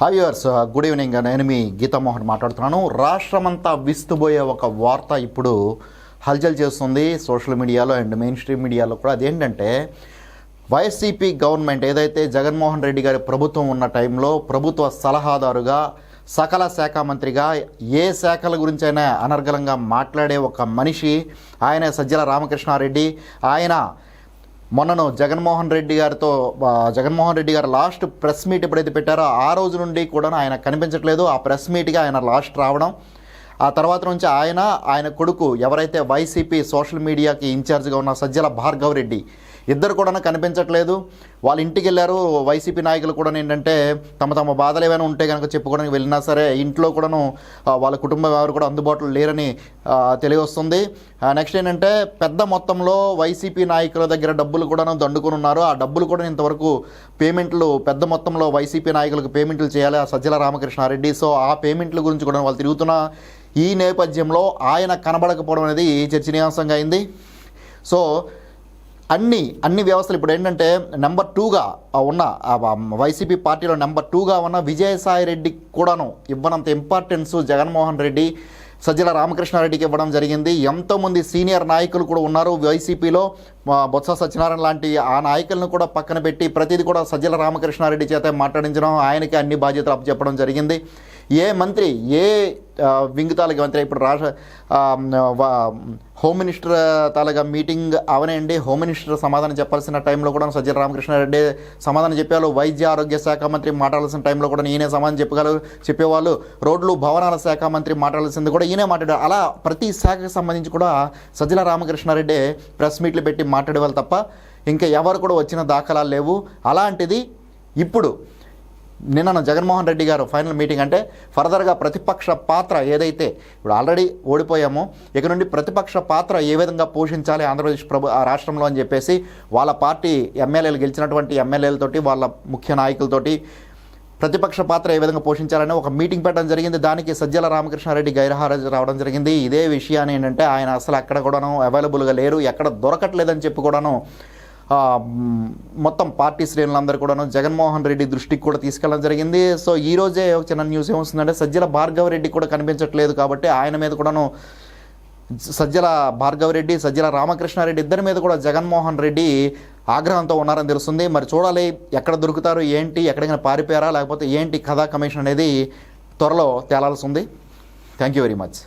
Hi yours good evening నేను మీ గీతామోహన్ మాట్లాడుతున్నాను. రాష్ట్రమంతా విస్తుబోయే ఒక వార్త ఇప్పుడు హల్చల్ చేస్తుంది సోషల్ మీడియాలో అండ్ మెయిన్ స్ట్రీమ్ మీడియాలో కూడా. అదేంటంటే వైసీపీ గవర్నమెంట్ ఏదైతే జగన్మోహన్ రెడ్డి గారి ప్రభుత్వం ఉన్న టైంలో ప్రభుత్వ సలహాదారుగా సకల శాఖ మంత్రిగా ఏ శాఖల గురించైనా అనర్గళంగా మాట్లాడే ఒక మనిషి ఆయన సజ్జల రామకృష్ణారెడ్డి. ఆయన మొన్నను జగన్మోహన్ రెడ్డి గారితో జగన్మోహన్ రెడ్డి గారు లాస్ట్ ప్రెస్ మీట్ ఎప్పుడైతే పెట్టారో ఆ రోజు నుండి కూడా ఆయన కనిపించట్లేదు. ఆ ప్రెస్ మీట్గా ఆయన లాస్ట్ రావడం. ఆ తర్వాత నుంచి ఆయన ఆయన కొడుకు ఎవరైతే వైసీపీ సోషల్ మీడియాకి ఇన్ఛార్జ్గా ఉన్న సజ్జల భార్గవ్ రెడ్డి ఇద్దరు కూడా కనిపించట్లేదు. వాళ్ళ ఇంటికి వెళ్ళారు. వైసీపీ నాయకులు కూడా ఏంటంటే తమ తమ బాధలు ఏమైనా ఉంటే కనుక చెప్పుకోవడానికి వెళ్ళినా సరే ఇంట్లో కూడాను వాళ్ళ కుటుంబం ఎవరు కూడా అందుబాటులో లేరని తెలియవస్తుంది నెక్స్ట్ ఏంటంటే పెద్ద మొత్తంలో వైసీపీ నాయకుల దగ్గర డబ్బులు కూడా దండుకుని ఉన్నారు. ఆ డబ్బులు కూడా ఇంతవరకు పేమెంట్లు పెద్ద మొత్తంలో వైసీపీ నాయకులకు పేమెంట్లు చేయాలి. ఆ సజ్జల రామకృష్ణారెడ్డి. సో ఆ పేమెంట్ల గురించి కూడా వాళ్ళు తిరుగుతున్న ఈ నేపథ్యంలో ఆయన కనబడకపోవడం అనేది చర్చనీయాంశంగా అయింది. సో అన్ని అన్ని వ్యవస్థలు ఇప్పుడు ఏంటంటే నెంబర్ టూగా ఉన్న ఆ వైసీపీ పార్టీలో నెంబర్ టూగా ఉన్న విజయసాయి రెడ్డికి కూడాను ఇవ్వనంత ఇంపార్టెన్స్ జగన్మోహన్ రెడ్డి సజ్జల రామకృష్ణారెడ్డికి ఇవ్వడం జరిగింది. ఎంతోమంది సీనియర్ నాయకులు కూడా ఉన్నారు వైసీపీలో. బొత్స సత్యనారాయణ లాంటి ఆ నాయకులను కూడా పక్కన పెట్టి ప్రతిదీ కూడా సజ్జల రామకృష్ణారెడ్డి చేత మాట్లాడించడం ఆయనకి అన్ని బాధ్యతలు అప్పచెప్పడం జరిగింది. ఏ మంత్రి ఏ వింగ్ తాలూకా మంత్రి ఇప్పుడు రాష్ట్ర హోమ్ మినిస్టర్ తాలూకా మీటింగ్ అవనండి. హోమ్ మినిస్టర్ సమాధానం చెప్పాల్సిన టైంలో కూడా సజ్జల రామకృష్ణారెడ్డి సమాధానం చెప్పారు. వైద్య ఆరోగ్య శాఖ మంత్రి మాట్లాడాల్సిన టైంలో కూడా ఈయనే సమాధానం చెప్పగలరు చెప్పేవాళ్ళు. రోడ్లు భవనాల శాఖ మంత్రి మాట్లాడాల్సింది కూడా ఈయనే మాట్లాడారు. అలా ప్రతి శాఖకు సంబంధించి కూడా సజ్జల రామకృష్ణారెడ్డి ప్రెస్ మీట్లు పెట్టి మాట్లాడేవాళ్ళు తప్ప ఇంకా ఎవరు కూడా వచ్చిన దాఖలాలు లేవు. అలాంటిది ఇప్పుడు నిన్న జగన్మోహన్ రెడ్డి గారు ఫైనల్ మీటింగ్ అంటే ఫర్దర్గా ప్రతిపక్ష పాత్ర ఏదైతే ఇప్పుడు ఆల్రెడీ ఓడిపోయామో ఇక నుండి ప్రతిపక్ష పాత్ర ఏ విధంగా పోషించాలి ఆంధ్రప్రదేశ్ ప్రభు ఆ రాష్ట్రంలో అని చెప్పేసి వాళ్ళ పార్టీ ఎమ్మెల్యేలు గెలిచినటువంటి ఎమ్మెల్యేలతోటి వాళ్ళ ముఖ్య నాయకులతోటి ప్రతిపక్ష పాత్ర ఏ విధంగా పోషించాలని ఒక మీటింగ్ పెట్టడం జరిగింది. దానికి సజ్జల రామకృష్ణారెడ్డి గైరహారాజు రావడం జరిగింది. ఇదే విషయాన్ని ఏంటంటే ఆయన అసలు అక్కడ కూడాను అవైలబుల్గా లేరు ఎక్కడ దొరకట్లేదని చెప్పి కూడాను మొత్తం పార్టీ శ్రేణులందరూ కూడాను జగన్మోహన్ రెడ్డి దృష్టికి కూడా తీసుకెళ్ళడం జరిగింది. సో ఈ రోజే ఒక చిన్న న్యూస్ ఏమొస్తుందంటే సజ్జల భార్గవ రెడ్డి కూడా కనిపించట్లేదు కాబట్టి ఆయన మీద కూడాను సజ్జల భార్గవరెడ్డి సజ్జల రామకృష్ణారెడ్డి ఇద్దరి మీద కూడా జగన్మోహన్ రెడ్డి ఆగ్రహంతో ఉన్నారని తెలుస్తుంది. మరి చూడాలి ఎక్కడ దొరుకుతారు ఏంటి ఎక్కడికైనా పారిపోయారా లేకపోతే ఏంటి కథా కమిషన్ అనేది త్వరలో తేలాల్సి ఉంది. Thank you very much